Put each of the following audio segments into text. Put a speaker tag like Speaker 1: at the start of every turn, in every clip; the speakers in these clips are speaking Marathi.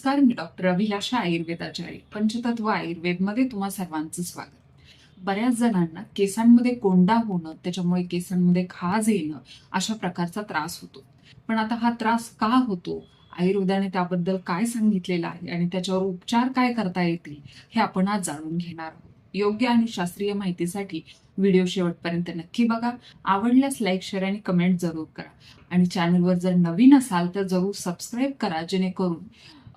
Speaker 1: नमस्कार मी डॉक्टर अभिलाषा आयुर्वेदाचार्य पंचतत्व आयुर्वेदमध्ये तुम्हा सर्वांचं स्वागत. बऱ्याच जणांना केसांमध्ये कोंडा होणं त्याच्यामुळे केसांमध्ये खाज येणं अशा प्रकारचा त्रास होतो. पण आता हा त्रास का होतो? आयुर्वेदाने त्याबद्दल काय सांगितलेलं आहे आणि त्याच्यावर उपचार काय करता येतील हे आपण आज जाणून घेणार आहोत. योग्य आणि शास्त्रीय माहितीसाठी व्हिडिओ शेवटपर्यंत नक्की बघा. आवडल्यास लाईक शेअर आणि कमेंट जरूर करा. आणि चॅनलवर जर नवीन असाल तर जरूर सबस्क्राईब करा जेणेकरून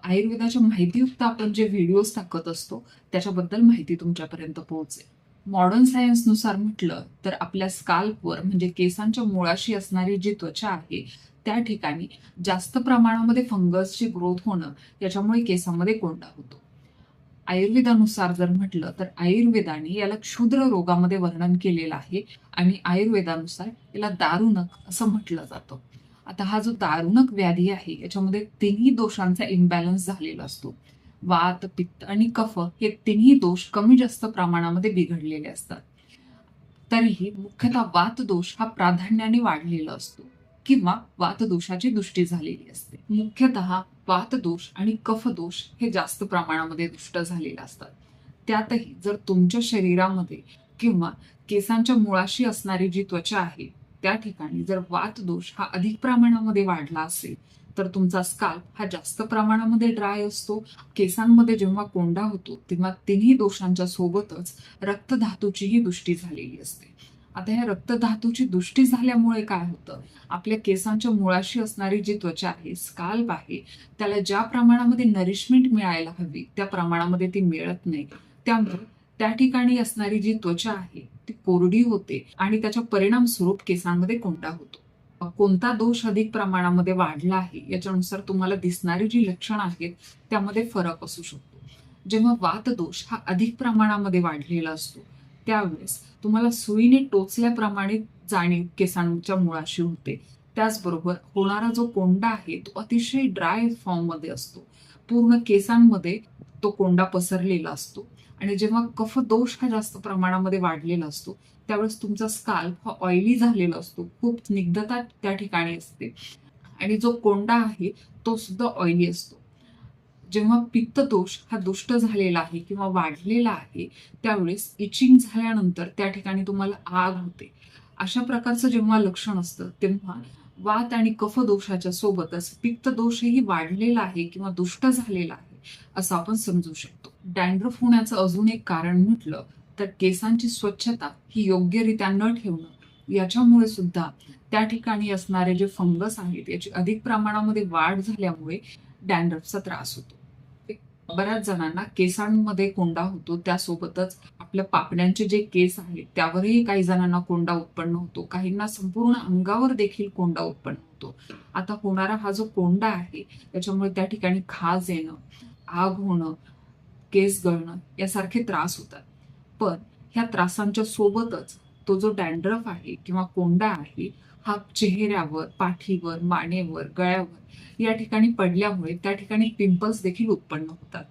Speaker 1: आयुर्वेदाच्या माहितीयुक्त आपण जे व्हिडिओज टाकत असतो त्याच्याबद्दल माहिती तुमच्यापर्यंत पोहोचेल. मॉडर्न सायन्सनुसार म्हटलं तर आपल्या स्काल्पवर म्हणजे केसांच्या मुळाशी असणारी जी त्वचा आहे त्या ठिकाणी जास्त प्रमाणामध्ये फंगसची ग्रोथ होणं याच्यामुळे केसामध्ये कोंडा होतो. आयुर्वेदानुसार जर म्हटलं तर आयुर्वेदाने याला क्षुद्र रोगामध्ये वर्णन केलेलं आहे आणि आयुर्वेदानुसार याला दारुणक असं म्हटलं जातं. आता हा जो दारुणक व्याधी आहे याच्यामध्ये तिन्ही दोषांचा इम्बॅलन्स झालेला असतो. वात पित्त आणि कफ हे तिन्ही दोष कमी जास्त प्रमाणामध्ये बिघडलेले असतात. तरीही मुख्यतः वात दोष हा प्राधान्याने वाढलेला असतो किंवा वातदोषाची दृष्टी झालेली असते. मुख्यतः वातदोष आणि कफदोष हे जास्त प्रमाणामध्ये दुष्ट झालेले असतात. त्यातही जर तुमच्या शरीरामध्ये किंवा केसांच्या मुळाशी असणारी जी त्वचा आहे त्या ठिकाणी जर वात दोष हा अधिक प्रमाणामध्ये वाढला असेल तर तुमचा स्काल्प हा जास्त प्रमाणामध्ये ड्राय असतो. केसांमध्ये जेव्हा कोंडा होतो तेव्हा तिन्ही दोषांच्या सोबतच रक्तधातूचीही दृष्टी झालेली असते. आता ह्या रक्तधातूची दृष्टी झाल्यामुळे काय होतं? आपल्या केसांच्या मुळाशी असणारी जी त्वचा आहे स्काल्प आहे त्याला ज्या प्रमाणामध्ये नरिशमेंट मिळायला हवी त्या प्रमाणामध्ये ती मिळत नाही. त्यामुळे त्या ठिकाणी असणारी जी त्वचा आहे ती कोरडी होते आणि त्याच्या परिणाम स्वरूप केसांमध्ये कोंडा होतो. कोणता दोष अधिक प्रमाणामध्ये वाढला आहे याच्यानुसार तुम्हाला दिसणारी जी लक्षणं आहेत त्यामध्ये फरक असू शकतो. जेव्हा वात दोष हा अधिक प्रमाणामध्ये वाढलेला असतो त्यावेळेस तुम्हाला सुईने टोचल्याप्रमाणे जाणीव केसांच्या मुळाशी होते. त्याचबरोबर होणारा जो कोंडा आहे तो अतिशय ड्राय फॉर्ममध्ये असतो. पूर्ण केसांमध्ये तो कोंडा पसरलेला असतो. आणि जेव्हा कफ दोष हा जास्त प्रमाणामध्ये वाढलेला असतो त्यावेळेस तुमचा स्काल्प हा ऑइली झालेला असतो. खूप स्निग्धता त्या ठिकाणी असते. आणि जो कोंडा आहे तो सुद्धा ऑइली असतो. जेव्हा पित्त दोष हा दुष्ट झालेला आहे किंवा वाढलेला आहे त्यावेळेस इचिंग झाल्यानंतर त्या ठिकाणी तुम्हाला आग होते. अशा प्रकारचं जेव्हा लक्षण असतं तेव्हा वात आणि कफ दोषाच्या सोबतच पित्त दोषही वाढलेला आहे किंवा दुष्ट झालेला आहे. असं आपण समजू शकतो. डॅन्ड्रफ होण्याचं अजून एक कारण म्हटलं तर केसांची स्वच्छता ही योग्यरित्या न ठेवणं याच्यामुळे सुद्धा त्या ठिकाणी असणारे जे फंगस आहेत याची अधिक प्रमाणामध्ये वाढ झाल्यामुळे डॅन्ड्रफचा त्रास होतो. बऱ्याच जणांना केसांमध्ये कोंडा होतो त्यासोबतच आपल्या पापण्यांचे जे केस आहेत त्यावरही काही जणांना कोंडा उत्पन्न होतो. काहींना संपूर्ण अंगावर देखील कोंडा उत्पन्न होतो. आता होणारा हा जो कोंडा आहे त्याच्यामुळे त्या ठिकाणी खाज येणं आग होणं केस गळणं यासारखे त्रास होतात. पण ह्या त्रासांच्या सोबतच तो जो डॅन्ड्रफ आहे किंवा कोंडा आहे हा चेहऱ्यावर पाठीवर मानेवर गळ्यावर या ठिकाणी पडल्यामुळे त्या ठिकाणी पिंपल्स देखील उत्पन्न होतात.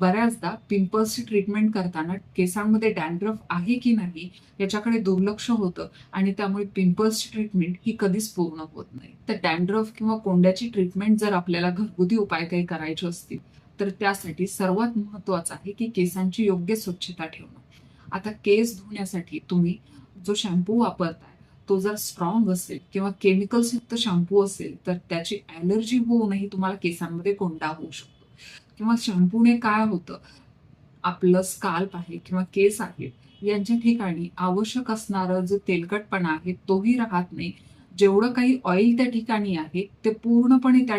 Speaker 1: बऱ्याचदा पिंपल्सची ट्रीटमेंट करताना केसांमध्ये डॅन्ड्रफ आहे की नाही याच्याकडे दुर्लक्ष होतं आणि त्यामुळे पिंपल्सची ट्रीटमेंट ही कधीच पूर्ण होत नाही. तर डॅन्ड्रफ किंवा कोंड्याची ट्रीटमेंट जर आपल्याला घरगुती उपाय काही करायचे असतील तर त्यासाठी सर्वात महत्वाचं आहे की केसांची योग्य स्वच्छता ठेवणं. आता केस धुण्यासाठी तुम्ही जो शॅम्पू वापरताय तो जर स्ट्रॉंग असेल किंवा केमिकल्सयुक्त शॅम्पू असेल तर त्याची ॲलर्जी होऊनही तुम्हाला केसांमध्ये कोंडा होऊ शकतो. किंवा शॅम्पूने काय होतं आपलं स्काल्प आहे किंवा केस आहे यांच्या ठिकाणी आवश्यक असणारं जो तेलकटपणा आहे तोही राहत नाही. जेवढं काही ऑइल त्या ठिकाणी आहे ते पूर्णपणे त्या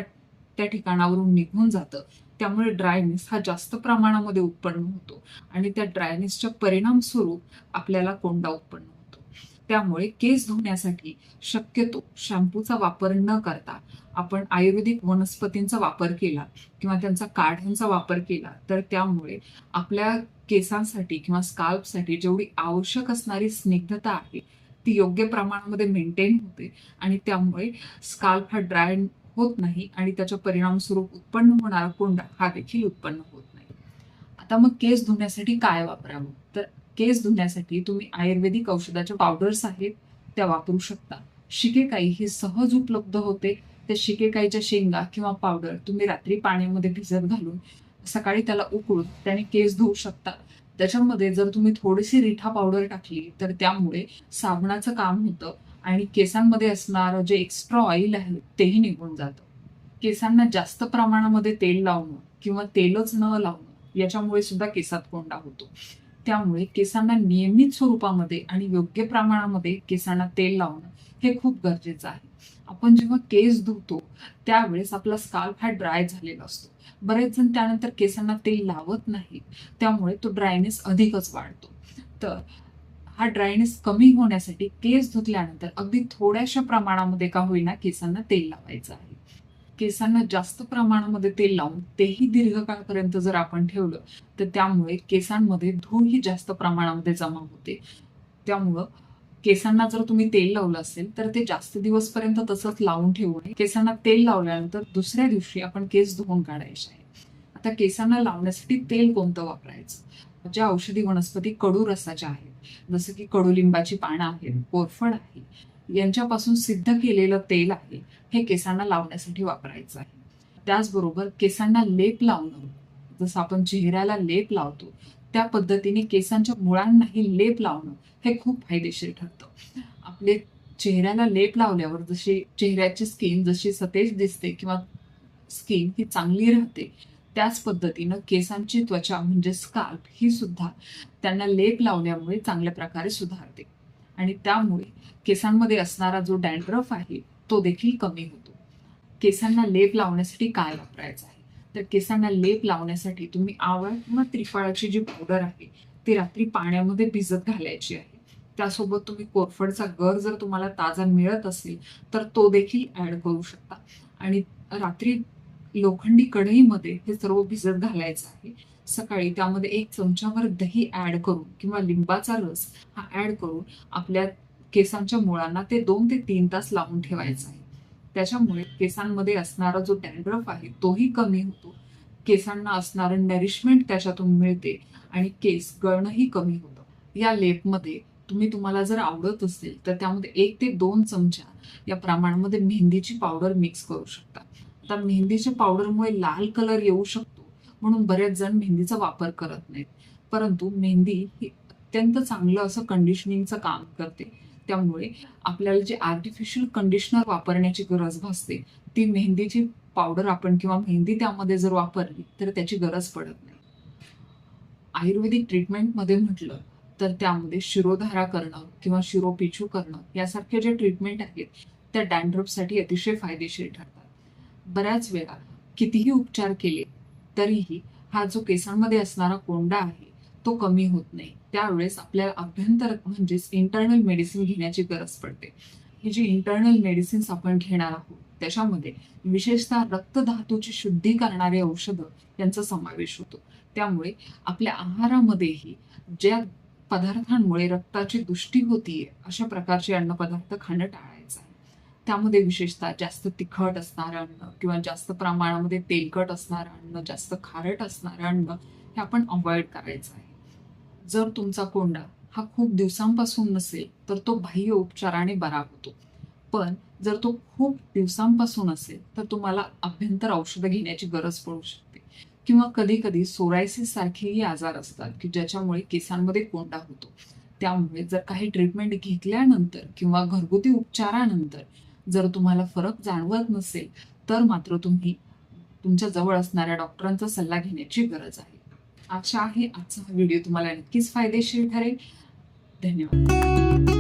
Speaker 1: त्या ठिकाणावरून निघून जातं. त्यामुळे ड्रायनेस हा जास्त प्रमाणामध्ये उत्पन्न होतो. आणि त्या ड्रायनेसच्या परिणाम स्वरूप आपल्याला कोंडा उत्पन्न होतो. त्यामुळे केस धुण्यासाठी शक्यतो शॅम्पूचा वापर न करता आपण आयुर्वेदिक वनस्पतींचा वापर केला किंवा त्यांचा काढ्यांचा वापर केला तर त्यामुळे आपल्या केसांसाठी किंवा स्काल्पसाठी जेवढी आवश्यक असणारी स्निग्धता आहे ती योग्य प्रमाणामध्ये मेंटेन होते. आणि त्यामुळे स्काल्प हा ड्राय होत नाही आणि त्याच्या परिणाम स्वरूप उत्पन्न होणारा कोंडा हा देखील उत्पन्न होत नाही. आता मग केस धुण्यासाठी काय वापरावं? तर केस धुण्यासाठी तुम्ही आयुर्वेदिक औषधाच्या पावडर्स आहेत त्या वापरू शकता. शिकेकाई ही सहज उपलब्ध होते. त्या शिकेकाईच्या शेंगा किंवा पावडर तुम्ही रात्री पाण्यामध्ये भिजत घालून सकाळी त्याला उकळून त्याने केस धुवू शकता. त्याच्यामध्ये जर तुम्ही थोडीशी रिठा पावडर टाकली तर त्यामुळे साबणाचं काम होतं. आणि केसांमध्ये असणारं जे एक्स्ट्रा ऑइल आहे तेही निघून जातं. केसांना जास्त प्रमाणामध्ये तेल लावणं किंवा तेलच न लावणं याच्यामुळे सुद्धा केसात कोंडा होतो. त्यामुळे केसांना नियमित स्वरूपामध्ये आणि योग्य प्रमाणामध्ये केसांना तेल लावणं हे खूप गरजेचं आहे. आपण जेव्हा केस धुतो त्यावेळेस आपला स्काल्फ हा ड्राय झालेला असतो. बरेच जण त्यानंतर केसांना तेल लावत नाही त्यामुळे तो ड्रायनेस अधिकच वाढतो. तर हा ड्रायनेस कमी होण्यासाठी केस धुतल्यानंतर अगदी थोड्याशा प्रमाणामध्ये का होईना केसांना तेल लावायचं आहे. केसांना जास्त प्रमाणामध्ये तेल लावून तेही दीर्घकाळपर्यंत जर आपण ठेवलं तर त्यामुळे केसांमध्ये धूळ ही जास्त प्रमाणामध्ये जमा होते. त्यामुळं केसांना जर तुम्ही तेल लावलं असेल तर ते जास्त दिवसपर्यंत तसंच लावून ठेवू नये. केसांना तेल लावल्यानंतर दुसऱ्या दिवशी आपण केस धुवून काढायचे आहे. आता केसांना लावण्यासाठी तेल कोणतं वापरायचं? ज्या औषधी वनस्पती कडू रसाच्या आहेत जसं की कडुलिंबाची पानं आहेत कोरफड आहे यांच्यापासून सिद्ध केलेलं तेल आहे हे केसांना लावण्यासाठी वापरायचं आहे. त्याचबरोबर केसांना लेप लावणं जसं आपण चेहऱ्याला लेप लावतो त्या पद्धतीने केसांच्या मुळांनाही लेप लावणं हे खूप फायदेशीर ठरतं. आपले चेहऱ्याला लेप लावल्यावर जशी चेहऱ्याची स्किन जशी सतेज दिसते किंवा स्किन ही चांगली राहते त्याच पद्धतीनं केसांची त्वचा म्हणजे स्काल्प ही सुद्धा त्यांना लेप लावल्यामुळे चांगल्या प्रकारे सुधारते. आणि त्यामुळे केसांमध्ये असणारा जो डॅन्ड्रफ आहे तो देखील कमी होतो. केसांना लेप लावण्यासाठी काय वापरायचं आहे? तर केसांना लेप लावण्यासाठी तुम्ही आवळ किंवा त्रिफळाची जी पावडर आहे ती रात्री पाण्यामध्ये भिजत घालायची आहे. त्यासोबत तुम्ही कोरफडचा गर जर तुम्हाला ताजा मिळत असेल तर तो देखील ऍड करू शकता. आणि रात्री लोखंडी कढईमध्ये हे सर्व भिजत घालायचं आहे. सकाळी त्यामध्ये एक चमचाभर दही ऍड करून किंवा लिंबाचा रस हा ऍड करून आपल्या केसांच्या मुळांना ते दोन ते तीन तास लावून ठेवायचं आहे. त्याच्यामुळे केसांमध्ये असणारा जो डॅन्ड्रफ आहे तोही कमी होतो. केसांना असणारं नरिशमेंट त्याच्यातून मिळते आणि केस गळणंही कमी होतं. या लेपमध्ये तुम्ही तुम्हाला जर आवडत असेल तर त्यामध्ये एक ते दोन चमचा या प्रमाणामध्ये मेहंदीची पावडर मिक्स करू शकता. आता मेहंदीच्या पावडरमुळे लाल कलर येऊ शकतो. म्हणून बरेच जण मेहंदीचा वापर करत नाहीत. परंतु मेहंदी ही अत्यंत चांगलं असं कंडिशनिंगचं काम करते. त्यामुळे आपल्याला जे आर्टिफिशियल कंडिशनर वापरण्याची गरज भासते ती मेहंदीची पावडर आपण किंवा मेहंदी त्यामध्ये जर वापरली तर त्याची गरज पडत नाही. आयुर्वेदिक ट्रीटमेंटमध्ये म्हटलं तर त्यामध्ये शिरोधारा करणं किंवा शिरोपिछू करणं यासारखे जे ट्रीटमेंट आहेत त्या डॅन्ड्रफसाठी अतिशय फायदेशीर ठरतात. बऱ्याच वेळा कितीही उपचार केले तरीही हा जो केसांमध्ये असणारा कोंडा आहे तो कमी होत नाही. त्यावेळेस आपल्याला अभ्यंतर म्हणजेच इंटरनल मेडिसिन घेण्याची गरज पडते. ही जी इंटरनल मेडिसिन्स आपण घेणार आहोत त्याच्यामध्ये विशेषतः रक्तधातूची शुद्धी करणारे औषधं यांचा समावेश होतो. त्यामुळे आपल्या आहारामध्येही ज्या पदार्थांमुळे रक्ताची दुष्टी होतीये अशा प्रकारचे अन्नपदार्थ खाणं टाळायचं. त्यामध्ये विशेषतः जास्त तिखट असणारं अन्न किंवा जास्त प्रमाणामध्ये तेलकट असणारं अन्न जास्त खारट असणारं अन्न हे आपण अवॉइड करायचं आहे. जर तुमचा कोंडा हा खूप दिवसांपासून नसेल तर तो बाह्य उपचाराने बरा होतो. पण जर तो खूप दिवसांपासून असेल तर तुम्हाला अभ्यंतर औषधं घेण्याची गरज पडू शकते. किंवा कधी कधी सोरायसिस सारखेही आजार असतात की ज्याच्यामुळे केसांमध्ये कोंडा होतो. त्यामुळे जर काही ट्रीटमेंट घेतल्यानंतर किंवा घरगुती उपचारानंतर जर तुम्हाला फरक जाणवत नसेल तर मात्र तुम्ही तुमच्या जवळ असणाऱ्या डॉक्टरांचा सल्ला घेण्याची गरज आहे. आशा आहे आजचा हा व्हिडिओ. तुम्हाला नक्कीच फायदेशीर ठरेल. धन्यवाद.